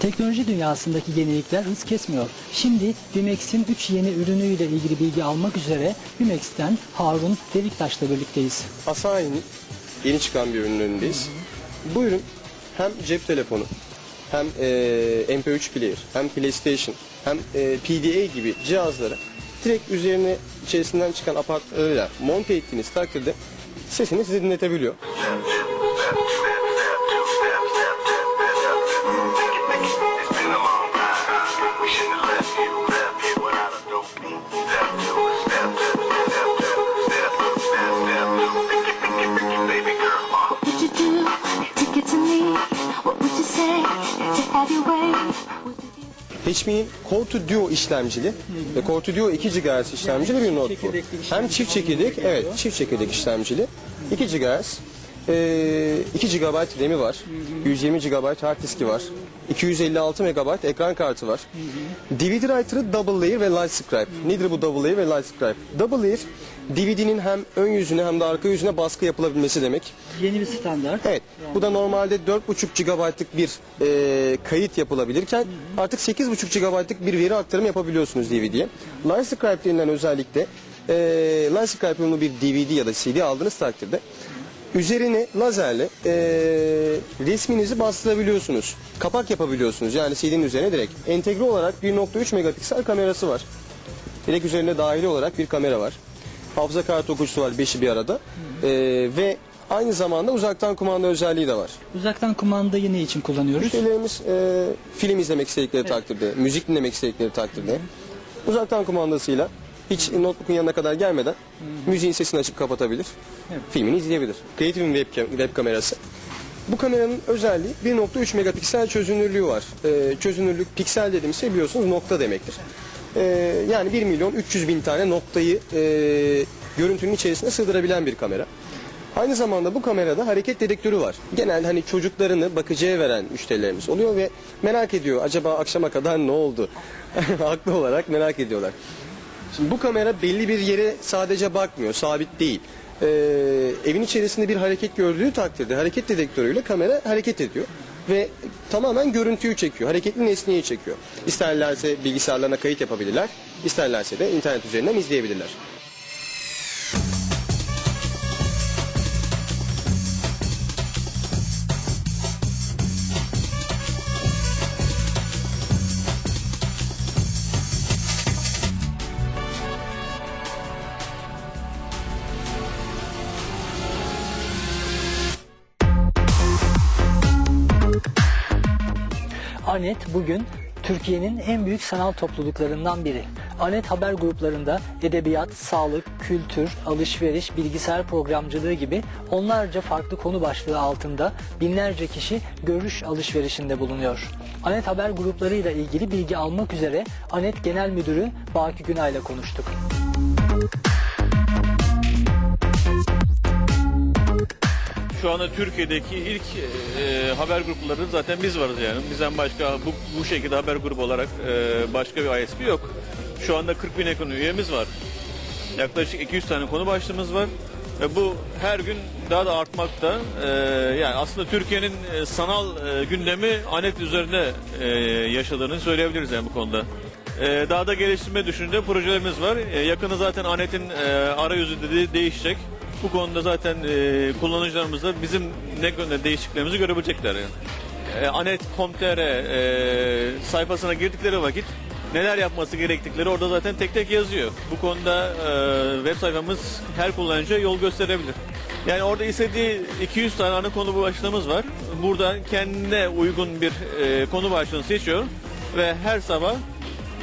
Teknoloji dünyasındaki yenilikler hız kesmiyor. Şimdi Bimex'in 3 yeni ürünüyle ilgili bilgi almak üzere Bimex'ten Harun Deliktaş'la birlikteyiz. Asahi'nin yeni çıkan bir ürünün önündeyiz. Bu ürün hem cep telefonu, hem e, MP3 player, hem PlayStation, hem e, PDA gibi cihazlara direkt üzerine içerisinden çıkan aparatlarıyla monte ettiğiniz takdirde sesini size dinletebiliyor. HP'nin Core 2 Duo işlemcili ve Core 2 Duo 2 GHz işlemcili bir notebook. Hem çift çekirdek, evet çift çekirdek işlemcili. 2 GHz, e, 2 GB RAM'i var, 120 GB hard diski var, 256 MB ekran kartı var. DVD writer'ı double layer ve light scribe. Nedir bu double layer ve light scribe? Double layer DVD'nin hem ön yüzüne hem de arka yüzüne baskı yapılabilmesi demek. Yeni bir standart. Evet. Bu da normalde 4,5 GB'lık bir e, kayıt yapılabilirken artık 8,5 GB'lık bir veri aktarımı yapabiliyorsunuz DVD'ye. Line Scribe denilen özellikle e, Line Scribe uyumlu bir DVD ya da CD aldığınız takdirde üzerine lazerle e, resminizi bastırabiliyorsunuz. Kapak yapabiliyorsunuz. Yani CD'nin üzerine direkt. Entegre olarak 1.3 megapiksel kamerası var. Direkt üzerine dahili olarak bir kamera var. Hafıza kart okuyucusu var 5'i bir arada. Ee, ve aynı zamanda uzaktan kumanda özelliği de var. Uzaktan kumandayı ne için kullanıyoruz? Müşterilerimiz e, film izlemek istedikleri takdirde, müzik dinlemek istedikleri takdirde uzaktan kumandasıyla hiç notebook'un yanına kadar gelmeden müziğin sesini açıp kapatabilir. Filmini izleyebilir. Creative'in web, web kamerası. Bu kameranın özelliği 1.3 megapiksel çözünürlüğü var. Ee, çözünürlük piksel dediğimiz şey biliyorsunuz nokta demektir. Ee, yani 1 milyon 300 bin tane noktayı e, görüntünün içerisine sığdırabilen bir kamera. Aynı zamanda bu kamerada hareket dedektörü var. Genelde hani çocuklarını bakıcıya veren müşterilerimiz oluyor ve merak ediyor acaba akşama kadar ne oldu? Haklı olarak merak ediyorlar. Şimdi bu kamera belli bir yere sadece bakmıyor, sabit değil. Ee, evin içerisinde bir hareket gördüğü takdirde hareket dedektörüyle kamera hareket ediyor ve tamamen görüntüyü çekiyor, hareketli nesneyi çekiyor. İsterlerse bilgisayarlarına kayıt yapabilirler, isterlerse de internet üzerinden izleyebilirler. Anet bugün Türkiye'nin en büyük sanal topluluklarından biri. Anet haber gruplarında edebiyat, sağlık, kültür, alışveriş, bilgisayar programcılığı gibi onlarca farklı konu başlığı altında binlerce kişi görüş alışverişinde bulunuyor. Anet haber gruplarıyla ilgili bilgi almak üzere Anet Genel Müdürü Baki Günay'la konuştuk. Şu anda Türkiye'deki ilk e, haber grupları zaten biz varız yani. Bizden başka bu, bu şekilde haber grubu olarak e, başka bir ISP yok. Şu anda 40 bin yakın üyemiz var. Yaklaşık 200 tane konu başlığımız var. Ve bu her gün daha da artmakta. E, yani aslında Türkiye'nin e, sanal e, gündemi anet üzerinde e, yaşadığını söyleyebiliriz yani bu konuda. E, daha da geliştirme düşünce projelerimiz var. E, yakında zaten anetin e, arayüzü de- değişecek. Bu konuda zaten e, kullanıcılarımız da bizim ne konuda değişikliklerimizi görebilecekler. Yani. E, Anet.com.tr e, sayfasına girdikleri vakit neler yapması gerektikleri orada zaten tek tek yazıyor. Bu konuda e, web sayfamız her kullanıcıya yol gösterebilir. Yani orada istediği 200 tane ana konu başlığımız var. Burada kendine uygun bir e, konu başlığını seçiyor ve her sabah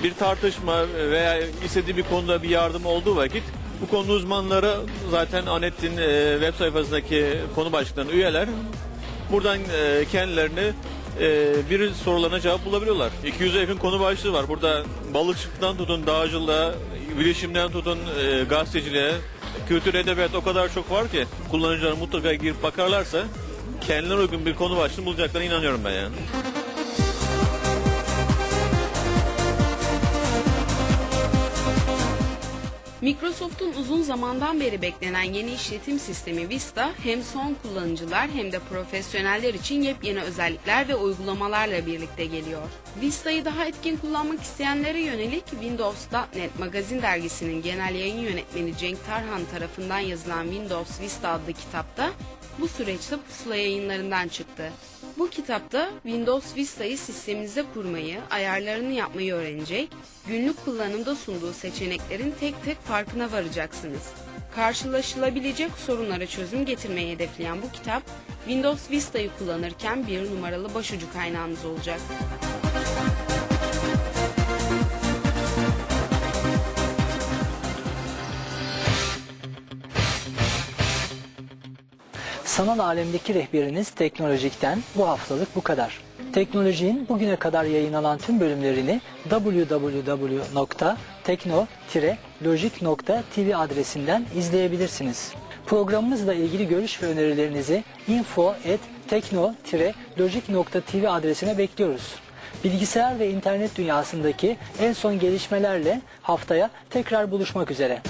bir tartışma veya istediği bir konuda bir yardım olduğu vakit bu konu uzmanları zaten Anet'in e, web sayfasındaki konu başlıklarına üyeler. Buradan e, kendilerini e, bir sorularına cevap bulabiliyorlar. 200'e yakın konu başlığı var. Burada balıkçılıktan tutun dağcılığa, bilişimden tutun e, gazeteciliğe, kültür edebiyat o kadar çok var ki kullanıcılar mutlaka girip bakarlarsa kendilerine uygun bir konu başlığı bulacaklarına inanıyorum ben yani. Microsoft'un uzun zamandan beri beklenen yeni işletim sistemi Vista hem son kullanıcılar hem de profesyoneller için yepyeni özellikler ve uygulamalarla birlikte geliyor. Vista'yı daha etkin kullanmak isteyenlere yönelik Windows.net Magazin dergisinin genel yayın yönetmeni Cenk Tarhan tarafından yazılan Windows Vista adlı kitapta bu süreçte pusula yayınlarından çıktı. Bu kitapta Windows Vista'yı sisteminizde kurmayı, ayarlarını yapmayı öğrenecek, günlük kullanımda sunduğu seçeneklerin tek tek farkına varacaksınız. Karşılaşılabilecek sorunlara çözüm getirmeyi hedefleyen bu kitap, Windows Vista'yı kullanırken bir numaralı başucu kaynağınız olacak. Sanal alemdeki rehberiniz Teknolojik'ten bu haftalık bu kadar. Teknolojinin bugüne kadar yayınlanan tüm bölümlerini www.tekno-logik.tv adresinden izleyebilirsiniz. Programımızla ilgili görüş ve önerilerinizi info.tekno-logik.tv adresine bekliyoruz. Bilgisayar ve internet dünyasındaki en son gelişmelerle haftaya tekrar buluşmak üzere.